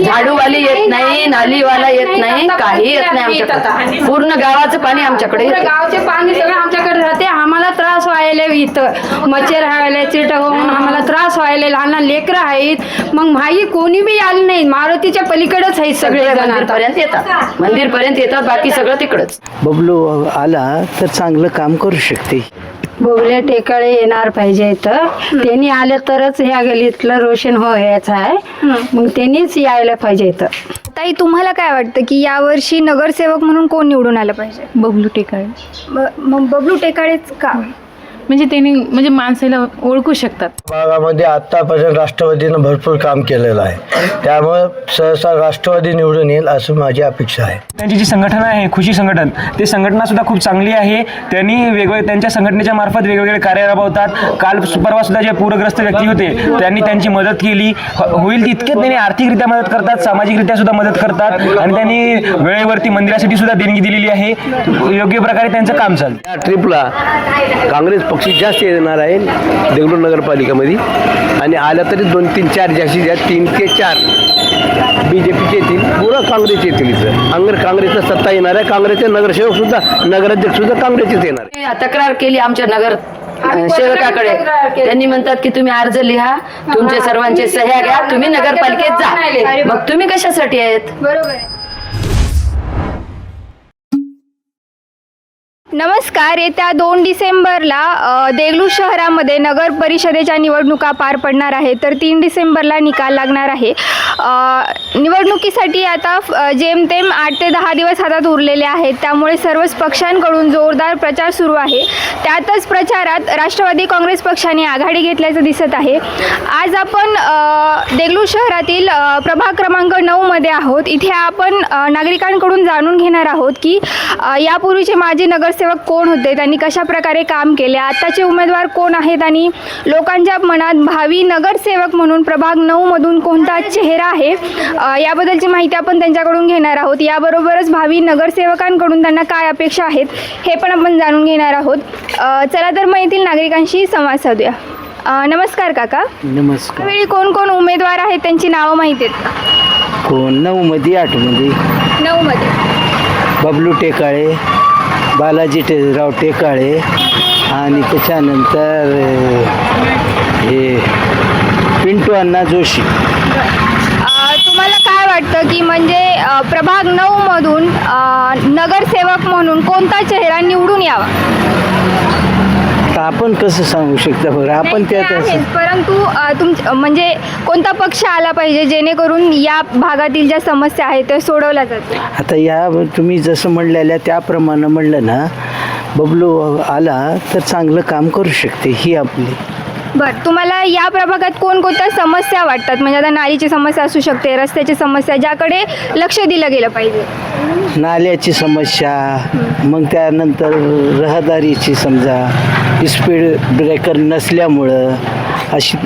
झाडूवाली येत नाही नालीवाला येत नाही काही येत नाही आमच्याकडे. पूर्ण गावाचं पाणी आमच्याकडे. गावचे पाणी सगळं आमच्याकडे राहते आम्हाला त्रास व्हायला इथं. मच्छर व्हायला चिरट होऊन आम्हाला त्रास व्हायला लहान लहान लेकरं आहेत. मग माई कोणी बी आली नाही मारुतीच्या पलीकडेच आहेत सगळे पर्यंत येतात. मंदिर पर्यंत येतात बाकी सगळं तिकडच. बबलू आला तर चांगलं काम करू शकते. बोबले टेकाळे येणार पाहिजे इथं. त्यांनी आले तरच ह्या गलीतलं रोशन व्हायचं आहे. मग त्यांनीच यायला पाहिजे इथं. ताई तुम्हाला काय वाटतं की यावर्षी नगरसेवक म्हणून कोण निवडून आलं पाहिजे? बबलू टेकाळे. ब- मग बबलू टेकाळेच का? म्हणजे त्यांनी म्हणजे माणसाला ओळखू शकतात. भागामध्ये आत्तापर्यंत राष्ट्रवादीनं भरपूर काम केलेलं आहे. त्यामुळे सहसा राष्ट्रवादी निवडून येईल असं माझी अपेक्षा आहे. त्यांची जी संघटना आहे खुशी संघटन ते संघटना सुद्धा खूप चांगली आहे. त्यांनी वेगवेगळे त्यांच्या संघटनेच्या मार्फत वेगवेगळे कार्य राबवतात. काल परवा सुद्धा जे पूरग्रस्त व्यक्ती होते त्यांनी त्यांची मदत केली. होईल तितकेच त्यांनी आर्थिकरित्या मदत करतात सामाजिकरित्या सुद्धा मदत करतात. आणि त्यांनी वेळेवरती मंदिरासाठी सुद्धा देणगी दिलेली आहे. योग्य प्रकारे त्यांचं काम चालतं. या ट्रिपला काँग्रेस पक्ष जास्त येणार आहे देगलूर नगरपालिकेमध्ये. आणि आल्या तरी दोन तीन चार जास्तीत जास्त तीन ते चार बी जे पीचे येतील. पुरं काँग्रेस येतील इथं. अंगर काँग्रेसचा सत्ता येणार आहे. काँग्रेसचे नगरसेवक सुद्धा नगराध्यक्ष सुद्धा काँग्रेसचेच येणार आहे. तक्रार केली आमच्या नगर सेवकाकडे. त्यांनी म्हणतात की तुम्ही अर्ज लिहा तुमचे सर्वांचे सह्या घ्या तुम्ही नगरपालिकेत जा. मग तुम्ही कशासाठी आहेत? बरोबर नमस्कार. येत्या दोन डिसेंबरला देगलू देगलूर शहरामध्ये नगर परिषदेच्या निवडणुका पार पडणार आहे तर तीन डिसेंबरला निकाल लागणार आहे. निवडणुकीसाठी आता जेमतेम आठ ते दहा दिवस हातात उरलेले आहेत. त्यामुळे सर्वच पक्षांकडून जोरदार प्रचार सुरू आहे. त्यातच प्रचारात राष्ट्रवादी काँग्रेस पक्षाने आघाडी घेतल्याचं दिसत आहे. आज आपण देगलू देगलूर शहरातील प्रभाग क्रमांक नऊमध्ये आहोत. इथे आपण नागरिकांकडून जाणून घेणार आहोत की यापूर्वीचे माजी नगरसेवक कोण होते? त्यांनी कशा प्रकारे काम केले? आत्ताचे उमेदवार कोण आहेत? आणि लोकांच्या मनात भावी नगरसेवक म्हणून प्रभाग नऊमधून कोणता चेहरा आहे? याबद्दलची माहिती आपण त्यांच्याकडून घेणार आहोत. याबरोबरच भावी नगरसेवकांकडून त्यांना काय अपेक्षा आहेत हे पण आपण जाणून घेणार आहोत. चला तर मग येथील नागरिकांशी संवाद साधूया. नमस्कार काका. नमस्कार. यावेळी कोण कोण उमेदवार आहेत? त्यांची नावं माहिती आहेत कोण नऊमध्ये आठमध्ये नऊमध्ये बबलू टेकाळे. बालाजी टेजराव टेकाळे आणि त्याच्यानंतर हे पिंटू अण्णा जोशी. तुम्हाला काय वाटतं की म्हणजे प्रभाग नऊ मधून नगरसेवक म्हणून कोणता चेहरा निवडून यावा? आपण कसं सांगू शकता बरं? आपण नाही, ते त्यात आहेच. परंतु अ, म्हणजे कोणता पक्ष आला पाहिजे जेणेकरून या भागातील ज्या समस्या आहेत त्या सोडवल्या जातील? आता या तुम्ही जसं म्हणलेल्या त्याप्रमाणे म्हणलं ना बबलू आला तर चांगलं काम करू शकते ही आपली. बरं तुम्हाला या प्रभागात कोणकोणत्या समस्या वाटतात? म्हणजे आता नालीची समस्या असू शकते रस्त्याची समस्या ज्याकडे लक्ष दिलं गेलं पाहिजे. नाल्याची समस्या मग त्यानंतर रहदारीची समजा स्पीड ब्रेकर नसल्यामुळं अशी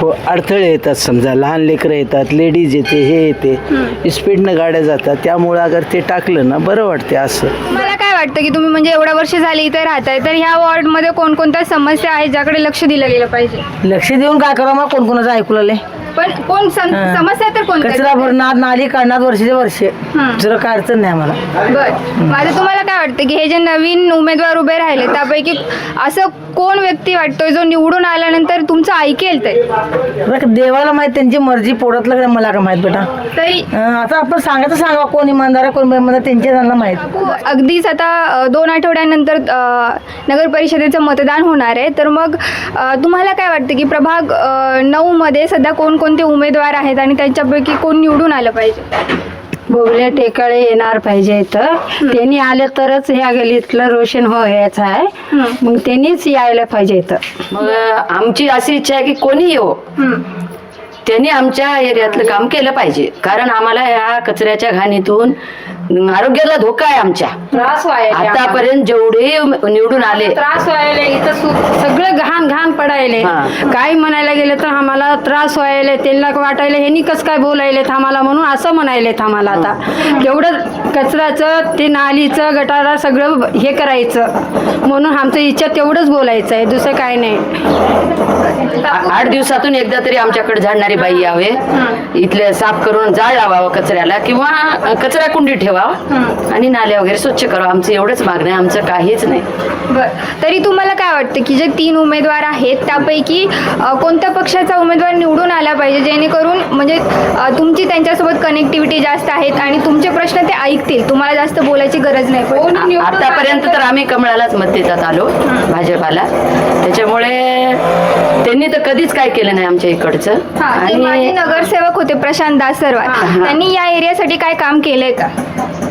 थो- अडथळे येतात समजा लहान लेकरं येतात लेडीज येते हे येते. स्पीडनं गाड्या जातात त्यामुळं अगर ते टाकलं ना बरं वाटते असं. मला काय वाटतं की तुम्ही म्हणजे एवढ्या वर्ष झाली इथे राहताय तर ह्या वॉर्डमध्ये कोणकोणत्या समस्या आहेत ज्याकडे लक्ष दिलं गेलं पाहिजे? लक्ष देऊन काय करा मग कोणकोणाचं पण कोण सम- समस्या तर कोणत्या? कचरा भरणार नाली काढणार वर्षाचे वर्षे. हं. दुसरं काय अडचण नाही आम्हाला. बर. माझं तुम्हाला काय वाटतं की हे जे नवीन उमेदवार उभे राहिले त्यापैकी असं कोण व्यक्ती वाटतोय जो निवडून आल्यानंतर तुमचं ऐकेल ते? बरं, देवाला माहीत त्यांची मर्जी पोटातलं काय मला काय माहीत बेटा? तरी आता आपण सांगायचं सांगा कोण इमानदार आहे कोण बेइमानदार त्यांच्या त्यांना माहीत. अगदीच आता अ, दोन आठवड्यानंतर अ, नगर परिषदेचं मतदान होणार आहे. तर मग अ, तुम्हाला काय वाटतं की प्रभाग अ, नऊमध्ये सध्या कोणकोणते उमेदवार आहेत आणि त्यांच्यापैकी कोण निवडून आलं पाहिजे? बोबले टेकाळे येणार पाहिजे इथं. त्यांनी आले तरच ह्या गलीतलं रोशन व्हायचं आहे. मग त्यांनीच यायला पाहिजे इथं. मग आमची अशी इच्छा आहे की कोणी येऊ त्यांनी आमच्या एरियातलं काम केलं पाहिजे. कारण आम्हाला या कचऱ्याच्या घाणीतून आरोग्याला धोका आहे आमच्या. त्रास व्हायला आतापर्यंत जेवढे निवडून आले. त्रास व्हायला इथं सु- सगळं घाण घाण पडायले. हा. काय म्हणायला गेलं तर आम्हाला त्रास व्हायला त्यांना वाटायला ह्यांनी कसं काय बोलायलेत आम्हाला म्हणून? असं म्हणायलेत आम्हाला आता. तेवढं कचऱ्याचं ते नालीचं गटारा सगळं हे करायचं. म्हणून आमचं इच्छा तेवढंच बोलायचं आहे. दुसरं काय नाही. आ- आठ दिवसातून एकदा तरी आमच्याकडे झाडणारे करणारी बाई यावे. इथले साफ करून जाळ लावावं कचऱ्याला किंवा कचरा कुंडी ठेवावा. आणि नाल्या वगैरे स्वच्छ करावं आमचं एवढंच मागणं आहे. आमचं काहीच नाही. बर. तरी तुम्हाला काय वाटतं की जे तीन उमेदवार आहेत त्यापैकी कोणत्या पक्षाचा उमेदवार निवडून आला पाहिजे? जेणेकरून म्हणजे तुमची त्यांच्यासोबत कनेक्टिव्हिटी जास्त आहेत आणि तुमचे प्रश्न ते ऐकतील. तुम्हाला जास्त बोलायची गरज नाही आतापर्यंत तर आम्ही कमळालाच मत देतात आलो भाजपाला. त्याच्यामुळे त्यांनी तर कधीच काय केलं नाही आमच्या इकडचं. हा, ते आणि नगरसेवक होते प्रशांत दास सरवार हा. त्यांनी या एरियासाठी काय काम केलंय का?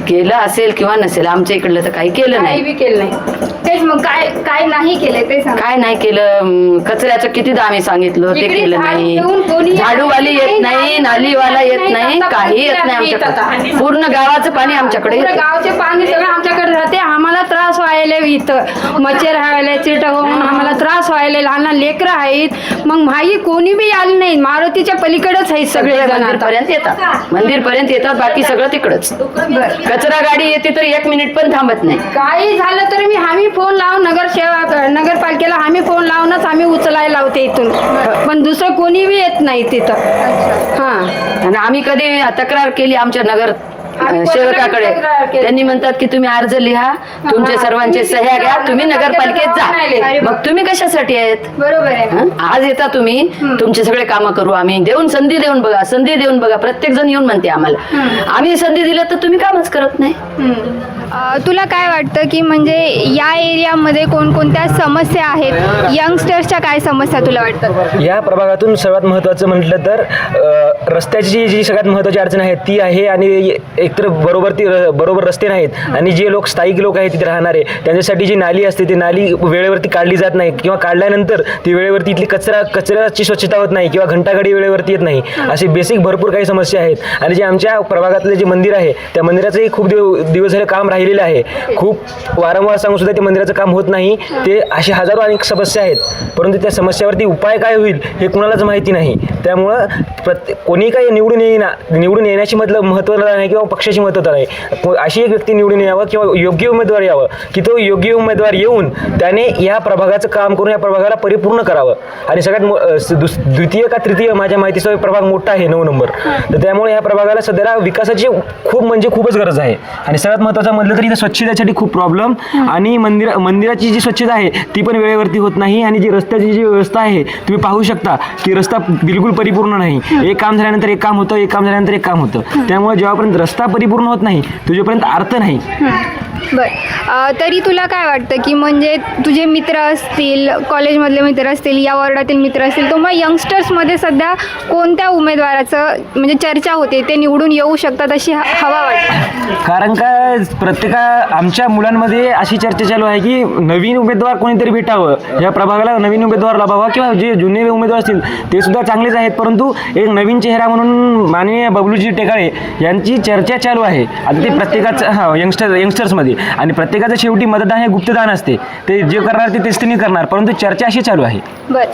केलं असेल किंवा नसेल आमच्या इकडलं तर काही केलं नाही. केलं नाही. तेच मग काय काय नाही केलंय ते सांगा. काय नाही केलं अं, कचऱ्याचं कितीदा आम्ही सांगितलं ते इकडे केलं झाड ठेवून कोणी नाही येत झाडूवाली नाही, येत नाही नालीवाला येत नाही, काही येत नाही. आमच्याकडे. पूर्ण गावाचं पाणी आमच्याकडे पुरं येतं. गावचे पाणी सगळं आमच्याकडे राहते आम्हाला त्रास व्हायला इथं. मच्छर व्हायला चिट होऊन आम्हाला त्रास व्हायला लहान लहान लेकरं आहेत. मग माई कोणी बी आली नाही मारुतीच्या पलीकडेच आहेत सगळे सगळे जण मंदिर आता. पर्यंत येतात. मंदिर पर्यंत येतात बाकी सगळं तिकडच. कचरा गाडी येते तर एक मिनिट पण थांबत नाही. काही झालं तरी मी आम्ही फोन लावून नगरसेवक नगरपालिकेला आम्ही फोन लावूनच आम्ही उचलायला लावते इथून. पण दुसरं कोणी बी येत नाही तिथं. हां. आणि आम्ही कधी तक्रार केली आमच्या नगर सेवकाकडे. त्यांनी म्हणतात की तुम्ही अर्ज लिहा तुमचे सर्वांचे तुम्ही सह्या घ्या तुम्ही नगरपालिकेत जा. मग तुम्ही कशासाठी आहेत? बरोबर आहे? आज येता तुम्ही तुमचे सगळे कामं करू आम्ही. देऊन संधी देऊन बघा संधी देऊन बघा. प्रत्येक जण येऊन म्हणते आम्हाला. आम्ही संधी दिलं तर तुम्ही कामच करत नाही. तुला काय वाटतं की म्हणजे या एरियामध्ये कोणकोणत्या समस्या आहेत? यंगस्टर्सच्या काय समस्या तुला वाटतात? या प्रभागातून सर्वात महत्त्वाचं म्हटलं तर रस्त्याची जी जी सगळ्यात महत्त्वाची अडचण आहे ती आहे आणि एकतर बरोबर ती र- बरोबर रस्ते नाहीत. आणि जे लोक स्थायिक लोक आहेत तिथे राहणारे त्यांच्यासाठी जी नाली असते ती नाली वेळेवरती काढली जात नाही. किंवा काढल्यानंतर ती वेळेवरती इथली कचरा कचऱ्याची स्वच्छता होत नाही किंवा घंटागाडी वेळेवरती येत नाही. असे बेसिक भरपूर काही समस्या आहेत. आणि जे आमच्या प्रभागातले जे मंदिर आहे त्या मंदिराचंही खूप दिव दिवस झाले काम राहिलेलं आहे. खूप वारंवार सांगून सुद्धा ते मंदिराचं काम होत नाही. ते असे हजारो अनेक समस्या आहेत. परंतु त्या समस्यावरती उपाय काय होईल हे कुणालाच माहिती नाही. त्यामुळं प्रत्येक कोणी काही निवडून येईना निवडून येण्याची मतलब महत्त्व नाही किंवा पक्षाची नाही को- अशी एक व्यक्ती निवडून यावं किंवा योग्य उमेदवार यावं की तो योग्य उमेदवार येऊन त्याने या प्रभागाचं काम करून या प्रभागाला परिपूर्ण करावं. आणि सगळ्यात द्वितीय का तृतीय माझ्या माहितीचा प्रभाग मोठा आहे नऊ नंबर. तर त्यामुळे या प्रभागाला सध्याला विकासाची खूप म्हणजे खूपच गरज आहे. आणि सगळ्यात महत्त्वाचं म्हटलं तर स्वच्छतेसाठी खूप प्रॉब्लेम आणि मंदिर मंदिराची जी स्वच्छता आहे ती पण वेळेवरती होत नाही आणि जी रस्त्याची जी व्यवस्था आहे तुम्ही पाहू शकता की रस्ता बिलकुल परिपूर्ण नाही. एक काम झाल्यानंतर एक काम होतं एक काम झाल्यानंतर एक काम होतं. त्यामुळे जेव्हापर्यंत रस्ता परिपूर्ण होत नाही. तुझ्यापर्यंत अर्थ नाही. बर. तरी तुला काय वाटतं की म्हणजे तुझे मित्र असतील कॉलेजमधले मित्र असतील या वॉर्डातील मित्र असतील तर मग यंगस्टर्समध्ये सध्या कोणत्या उमेदवाराचं म्हणजे चर्चा होते ते निवडून येऊ शकतात अशी हवा वाटते? कारण का प्रत्येका आमच्या मुलांमध्ये अशी चर्चा चालू आहे की नवीन उमेदवार कोणीतरी भेटावं. या प्रभागाला नवीन उमेदवार लाभावा किंवा जे जुने उमेदवार असतील ते सुद्धा चांगलेच आहेत. परंतु एक नवीन चेहरा म्हणून माननीय बबलूजी टेकाळे यांची चर्चा चालू आहे. आता ते प्रत्येकाचं हां यंगस्टर यंगस्टर्समध्ये आणि प्रत्येकाचं शेवटी मतदान हे गुप्तदान असते. ते जे करणार ते तेच त्यांनी करणार परंतु चर्चा अशी चालू आहे. बर.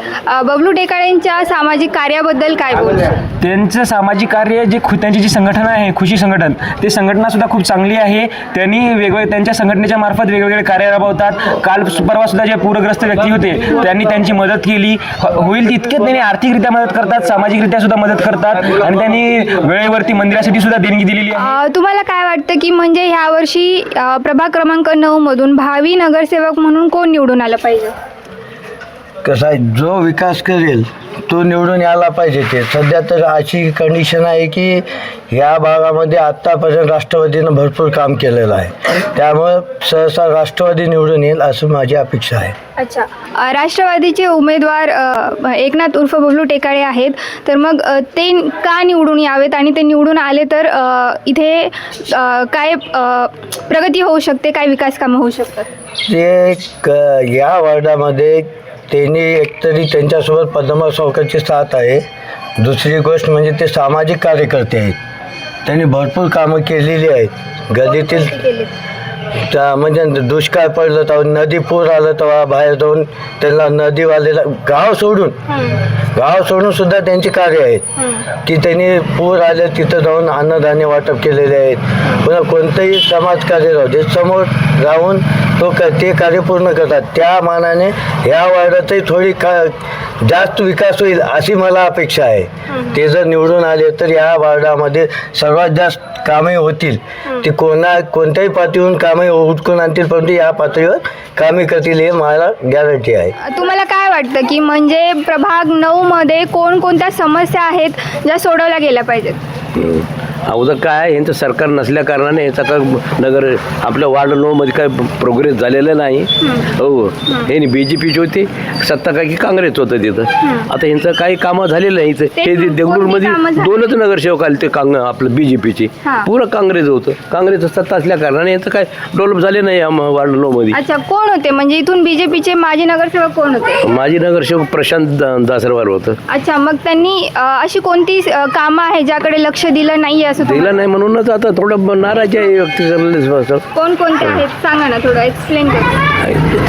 बबलू टेकाळेंच्या सामाजिक कार्याबद्दल काय बोल त्यांचं सामाजिक कार्य जे खु त्यांची जी संघटना आहे खुशी संघटन ते संघटना सुद्धा खूप चांगली आहे. त्यांनी वेगवेगळे त्यांच्या संघटनेच्या मार्फत वेगवेगळे कार्य राबवतात. काल परवा सुद्धा जे पूरग्रस्त व्यक्ती होते त्यांनी त्यांची मदत केली. होईल तितकेच त्यांनी आर्थिकरित्या मदत करतात सामाजिकरित्या सुद्धा मदत करतात. आणि त्यांनी वेळेवरती मंदिरासाठी सुद्धा देणगी दिलेली आहे. अ, तुम्हाला काय वाटतं की म्हणजे ह्या वर्षी अ, प्रभाग क्रमांक नऊ मधून भावी नगरसेवक म्हणून कोण निवडून आलं पाहिजे? कसा आहे जो विकास करेल तो निवडून यायला पाहिजे ते. सध्या तर अशी कंडिशन आहे की या भागामध्ये आत्तापर्यंत राष्ट्रवादीनं भरपूर काम केलेलं आहे. त्यामुळं सहसा राष्ट्रवादी निवडून येईल असं माझी अपेक्षा आहे. अच्छा. अ, राष्ट्रवादीचे उमेदवार अ, एकनाथ उर्फ बबलू टेकाळे आहेत. तर मग अ, ते का निवडून यावेत आणि ते निवडून आले तर अ, इथे अ, काय अ, प्रगती होऊ शकते काय विकास कामं होऊ शकतात? ते क या वार्डामध्ये त्यांनी एकतरी त्यांच्यासोबत पद्मा सावकारची साथ आहे. दुसरी गोष्ट म्हणजे ते सामाजिक कार्यकर्ते आहेत. त्यांनी भरपूर कामं केलेली आहेत. गल्लीतील त्या म्हणजे दुष्काळ पडलं तेव्हा नदी पूर आलं तेव्हा बाहेर जाऊन त्यांना नदीवालेला गाव सोडून गाव सोडून सुद्धा त्यांची कार्य आहेत. की त्यांनी पूर आले तिथं जाऊन अन्नधान्य वाटप केलेले आहेत. पुन्हा कोणतंही समाजकार्य राहू दे समोर राहून तो क ते कार्य पूर्ण करतात. त्या मानाने ह्या वार्डातही थोडी का जास्त विकास होईल अशी मला अपेक्षा आहे. ते जर निवडून आले तर या वार्डामध्ये सर्वात जास्त कामे होतील. ती कोणा कोणत्याही पातळीहून कामे उठकून आणतील परंतु या पातळीवर कामे करतील हे मला गॅरंटी आहे. तुम्हाला काय वाटतं की म्हणजे प्रभाग नऊ मध्ये कोणकोणत्या समस्या आहेत ज्या सोडवल्या गेल्या पाहिजेत? अगोदर काय आहे, यांचं सरकार नसल्या कारणाने याचा नगर आपल्या वार्डमध्ये काय प्रोग्रेस झालेलं नाही. हो. हे बी जे पीची होती सत्ता काय की काँग्रेस होतं तिथं. आता यांचं काही कामं झालेलं नाही. हे देगलूरमध्ये? दोनच नगरसेवक आले ते काँग आपलं बी जे पीची. पुरं काँग्रेस होतं. काँग्रेस सत्ता असल्या कारणाने यांचं काय डेव्हलप झाले नाही या वार्डमध्ये अच्छा कोण होते? म्हणजे इथून बीजेपीचे माजी नगरसेवक कोण होते? माजी नगरसेवक प्रशांत दा- दासरवार होतं. अच्छा मग त्यांनी अ, अशी कोणती अ, कामं आहे ज्याकडे लक्ष दिलं नाहीये असं दिलं नाही म्हणूनच आता थोडं नाराज आहे व्यक्ती करलेच कोणकोणते आहेत? सांगा ना थोडं एक्सप्लेन कर.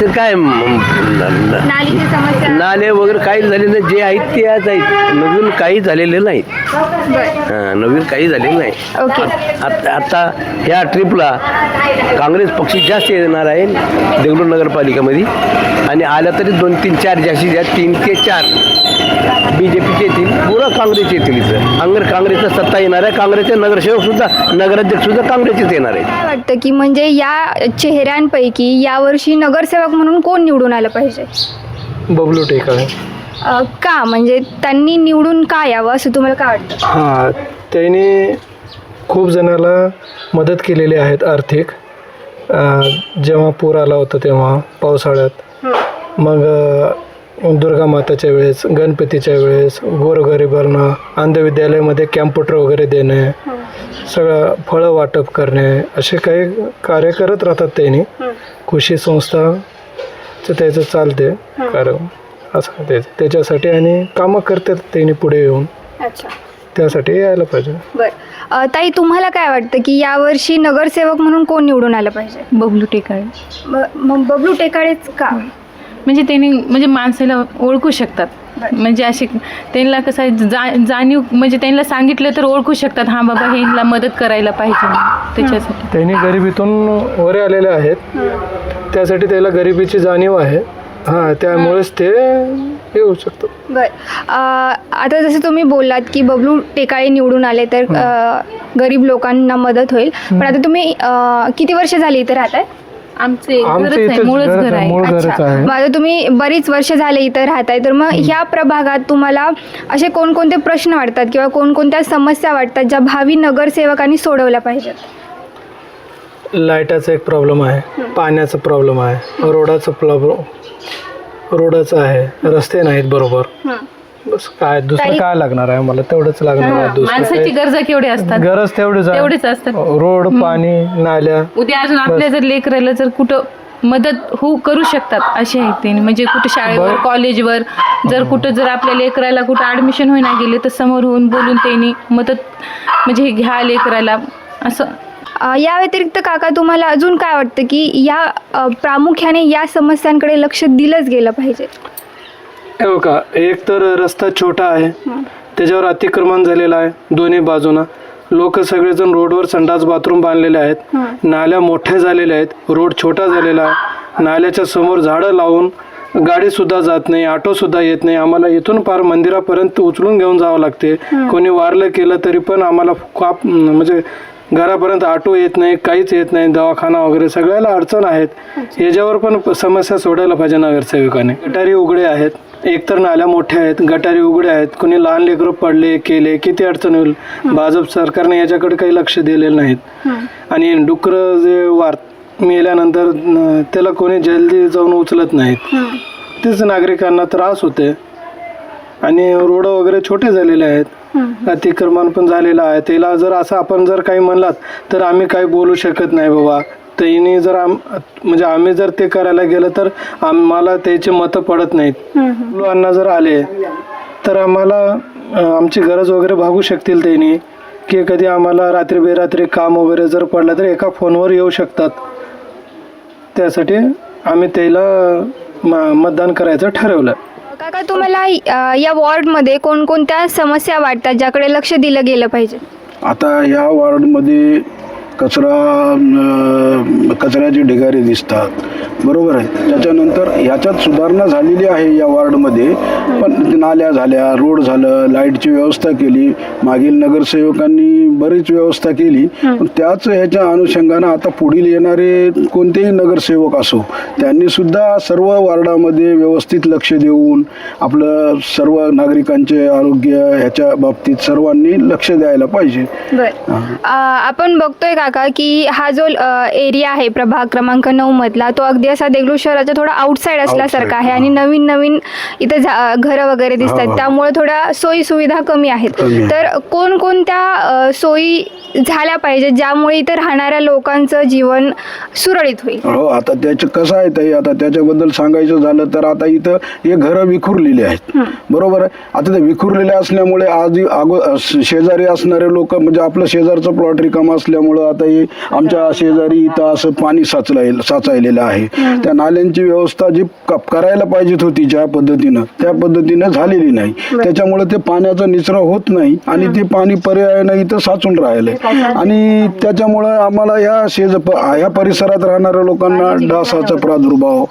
ते काय म- न- न- नालीची समस्या. नाले वगैरे काही झाले नाही. जे आहेत ते आज आहेत. नवीन काही झालेले नाहीत. बरं. हां, नवीन काही झालेलं नाही. ओके. आत- आता ह्या ट्रिपला काँग्रेस पक्ष जास्त येणार आहे देगलूर नगरपालिकेमध्ये. आणि आल्या तरी दोन तीन चार जास्तीत जास्त तीन ते चार बी जे पीचे येतील. पुरं काँग्रेस येतील इथं. अंगर काँग्रेसचा सत्ता येणार आहे. काँग्रेसचे नगरसेवक सुद्धा नगराध्यक्ष सुद्धा काँग्रेसचेच येणार आहेत. काय वाटतं की म्हणजे या चेहऱ्यांपैकी यावर्षी नगरसेवक म्हणून कोण निवडून आलं पाहिजे? बबलू टेकाळे. अ, का? म्हणजे त्यांनी निवडून का यावं असं तुम्हाला काय वाटतं? हां त्याने खूप जणाला मदत केलेली आहेत आर्थिक. जेव्हा पूर आला होता तेव्हा पावसाळ्यात. मग अं, दुर्गा माताच्या वेळेस गणपतीच्या वेळेस गोरगरिबांना अंधविद्यालयामध्ये कॅम्प्युटर वगैरे देणे सगळं फळं वाटप करणे असे काही कार्य करत राहतात त्यांनी. कृषी संस्थाचं त्याचं चालते कारण असं त्याच्यासाठी आणि कामं करतात त्यांनी पुढे येऊन. अच्छा. त्यासाठी यायला पाहिजे. बर. अ, ताई तुम्हाला काय वाटतं की यावर्षी नगरसेवक म्हणून कोण निवडून आलं पाहिजे? बबलू टेकाळे. ब- मग बबलू टेकाळेच का? म्हणजे त्यांनी म्हणजे माणसाला ओळखू शकतात. म्हणजे असे त्यांना कसं आहे, जा जाणीव म्हणजे त्यांना सांगितलं तर ओळखू शकतात. हां बाबा हे हिला मदत करायला पाहिजे त्याच्यासाठी. त्यांनी गरिबीतून वर आलेले आहेत. त्यासाठी त्याला गरिबीची जाणीव आहे. हां त्यामुळेच ते येऊ शकतात बर. आता जसं तुम्ही बोललात की बबलू टेकाळे निवडून आले तर अ, गरीब लोकांना मदत होईल. पण आता तुम्ही अ, किती वर्ष झाली इथे राहताय? आमचे आमचं घरच आहे इथंच मूळच घर आहे, आहे. मूळ घरच अच्छा आहे. मग आता तुम्ही बरीच वर्ष झाले इथं राहताय तर मग ह्या प्रभागात तुम्हाला असे कोणकोणते प्रश्न वाटतात किंवा कोणकोणत्या समस्या वाटतात ज्या भावी नगरसेवकांनी सोडवल्या पाहिजेत? लाईटाचा एक प्रॉब्लेम आहे पाण्याचा प्रॉब्लेम आहे रोडाचा प्रॉब्लेम रोडाचा आहे रस्ते नाहीत बरोबर. बस काय दुसरं काय लागणार आहे मला तेवढंच लागणार आहे माणसाची गरजा केवढे असतात? गरज तेवढीच आहे. तेवढेच असतात. रोड पाणी नाल्या उद्या अजून आपल्या जर लेकराला जर कुठं मदत होऊ करू शकतात असे आहेत ते. म्हणजे कुठं शाळेवर बरं. कॉलेजवर जर कुठं जर आपल्या लेकराला कुठं ॲडमिशन होईना गेले तर समोर होऊन बोलून त्यांनी मदत म्हणजे हे घ्या लेकराला असं या व्यतिरिक्त काका तुम्हाला अजून काय वाटतं की या प्रामुख्याने या समस्यांकडे लक्ष दिलंच गेलं पाहिजे? हो का एक तर रस्ता छोटा आहे. त्याच्यावर अतिक्रमण झालेलं आहे दोन्ही बाजूनं. लोक सगळेजण रोडवर संडास बाथरूम बांधलेले आहेत. नाल्या मोठ्या झालेल्या आहेत. रोड छोटा झालेला आहे. नाल्याच्या समोर झाडं लावून गाडी सुद्धा जात नाही ऑटो सुद्धा येत नाही. आम्हाला इथून पार मंदिरापर्यंत उचलून घेऊन जावं लागते. कोणी वारलं केलं तरी पण आम्हाला काप म्हणजे घरापर्यंत ऑटो येत नाही काहीच येत नाही दवाखाना वगैरे सगळ्याला अडचण आहेत. याच्यावर पण समस्या सोडायला पाहिजे नगरसेवकाने. गटारी उघडे आहेत. एकतर नाल्या मोठ्या आहेत गटारी उघड्या आहेत. कोणी लहान लेकरं पडले केले किती अडचण होईल? भाजप सरकारने याच्याकडे काही लक्ष दिलेलं नाहीत. आणि डुकरं जे वार मेल्यानंतर त्याला कोणी जल्दी जाऊन उचलत नाहीत. तेच नागरिकांना त्रास होते आणि रोड वगैरे छोटे झालेले आहेत. अतिक्रमण पण झालेलं आहे. त्याला जर असं आपण जर काही म्हणलात तर आम्ही काही बोलू शकत नाही बाबा. त्यांनी जर आम म्हणजे आम्ही जर ते करायला गेलं तर आम्हाला त्याची मतं पडत नाहीत. अण्णा जर आले तर आम्हाला आमची गरज वगैरे भागू शकतील त्यांनी. की कधी आम्हाला रात्री बेरात्री काम वगैरे जर पडलं तर एका फोनवर येऊ शकतात. त्यासाठी आम्ही त्याला मतदान करायचं ठरवलं. काका तुम्हाला अ, या वॉर्डमध्ये कोणकोणत्या समस्या वाटतात ज्याकडे लक्ष दिलं गेलं पाहिजे? आता या वॉर्डमध्ये कचरा अं, कचऱ्याचे ढिगारे दिसतात. बरोबर आहे. त्याच्यानंतर ह्याच्यात सुधारणा झालेली आहे या वॉर्डमध्ये. पण नाल्या झाल्या रोड झालं लाईटची व्यवस्था केली मागील नगरसेवकांनी बरीच व्यवस्था केली. पण त्याच ह्याच्या अनुषंगानं आता पुढील येणारे कोणतेही नगरसेवक असो त्यांनी सुद्धा सर्व वॉर्डामध्ये व्यवस्थित लक्ष देऊन आपलं सर्व नागरिकांचे आरोग्य ह्याच्या बाबतीत सर्वांनी लक्ष द्यायला पाहिजे. आपण बघतोय काका की हा जो एरिया आहे प्रभाग क्रमांक नऊ मधला तो अगदी असा देगलूर शहराच्या थोडा आउटसाईड असल्यासारखा आहे आणि नवीन नवीन इथं घरं वगैरे दिसत आहेत त्यामुळे थोड्या सोयी सुविधा कमी आहेत. तर कोणकोणत्या सोयी झाल्या पाहिजेत ज्यामुळे इथं राहणाऱ्या लोकांचं जीवन सुरळीत होईल? हो आता त्याचं कसं आहे ताई? आता त्याच्याबद्दल सांगायचं झालं तर आता इथं हे घरं विखुरलेली आहेत. बरोबर आहे? आता ते विखुरलेले असल्यामुळे आधी अगो शेजारी असणारे लोक म्हणजे आपलं शेजारचं प्लॉट रिकाम असल्यामुळं आता हे आमच्या शेजारी इथं असं पाणी साचलं साचायलेलं आहे. त्या नाल्यांची व्यवस्था जी करायला पाहिजेत होती ज्या पद्धतीनं त्या पद्धतीनं झालेली नाही. त्याच्यामुळे ते पाण्याचा निचरा होत नाही आणि ते पाणी पर्यायानं इथं साचून राहिलंय. आणि त्याच्यामुळं आम्हाला या शेज ह्या परिसरात राहणाऱ्या लोकांना डासाचा प्रादुर्भाव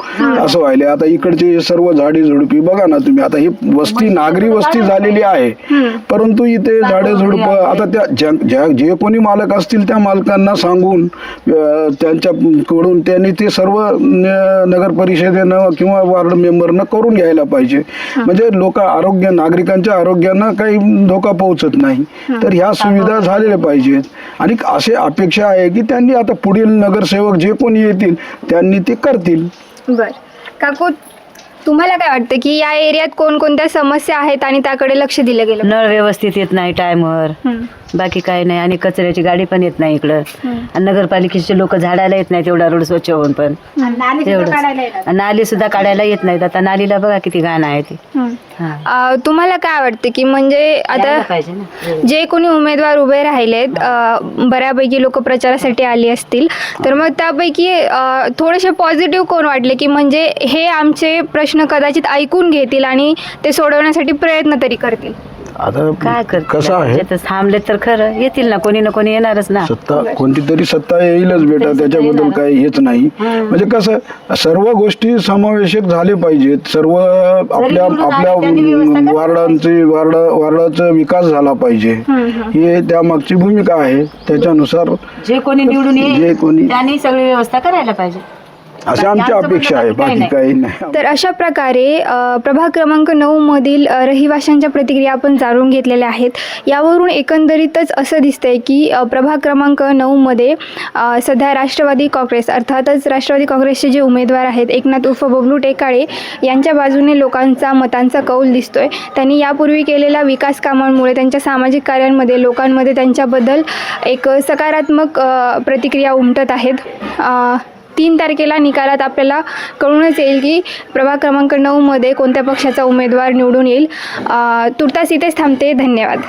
असं व्हायले आता इकडचे सर्व झाडे झुडपी बघा ना तुम्ही. आता ही वस्ती नागरी वस्ती झालेली आहे. परंतु इथे झाडे झुडप आता त्या जे कोणी मालक असतील त्या मालकांना सांगून त्यांच्याकडून त्यांनी ते सर्व नगर परिषदेनं किंवा वार्ड मेंबरनं करून घ्यायला पाहिजे. म्हणजे लोक आरोग्य नागरिकांच्या आरोग्यांना काही धोका पोहोचत नाही. तर ह्या सुविधा झालेल्या पाहिजेत. आणि असे अपेक्षा आहे की त्यांनी आता पुढील नगरसेवक जे कोणी येतील त्यांनी ते करतील. बर. काकू तुम्हाला काय वाटतं की या एरियात कोणकोणत्या समस्या आहेत आणि त्याकडे लक्ष दिलं गेलं? नळ व्यवस्थित येत नाही टायमवर. बाकी काही नाही. आणि कचऱ्याची गाडी पण येत नाही इकडं. आणि नगरपालिकेचे लोक झाडायला येत नाही तेवढा रोड स्वच्छ होऊन पण. तेवढंच नाली सुद्धा काढायला येत नाहीत. आता नालीला बघा किती घाण आहे ती. हा. अ, तुम्हाला काय वाटतं की म्हणजे यायला आता पाहिजे ना. जे कोणी उमेदवार उभे राहिलेत अ, बऱ्यापैकी लोक प्रचारासाठी आली असतील. तर मग त्यापैकी अ, थोडेसे पॉझिटिव्ह कोण वाटले की म्हणजे हे आमचे प्रश्न कदाचित ऐकून घेतील आणि ते सोडवण्यासाठी प्रयत्न तरी करतील? आता काय करते? कसं आहे? थांबले तर खरं. येतील ना कोणी ना कोणी येणारच ना. सत्ता कोणती तरी सत्ता येईलच बेटा त्याच्याबद्दल काही हेच नाही. म्हणजे कसं सर्व गोष्टी समावेशक झाले पाहिजेत. सर्व आपल्या निवडून आले आपल्या त्यांनी व्यवस्था करायला वार्डांची वार्ड वार्डाचा विकास झाला पाहिजे. हे त्यामागची भूमिका आहे. त्याच्यानुसार जे कोणी निवडून जे येईल कोणी त्यांनी सगळी व्यवस्था करायला पाहिजे. अशी आमची अपेक्षा आहे. बाकी काही नाही. तर अशा प्रकारे प्रभाग क्रमांक नऊ मधील रहिवाशांच्या प्रतिक्रिया आपण जाणून घेतलेल्या आहेत. यावरून एकंदरीतच असं दिसतंय की प्रभाग क्रमांक नऊमध्ये अ, सध्या राष्ट्रवादी काँग्रेस अर्थातच राष्ट्रवादी काँग्रेसचे जे उमेदवार आहेत एकनाथ उर्फ बबलू टेकाळे यांच्या बाजूने लोकांचा मतांचा कौल दिसतोय. त्यांनी यापूर्वी केलेल्या विकास कामांमुळे त्यांच्या सामाजिक कार्यांमध्ये लोकांमध्ये त्यांच्याबद्दल एक सकारात्मक प्रतिक्रिया उमटत आहेत. तीन तारखेला निकालात आपल्याला कळूनच येईल की प्रभाग क्रमांक नऊमध्ये कोणत्या पक्षाचा उमेदवार निवडून येईल. तुर्तास इथेच थांबते. धन्यवाद.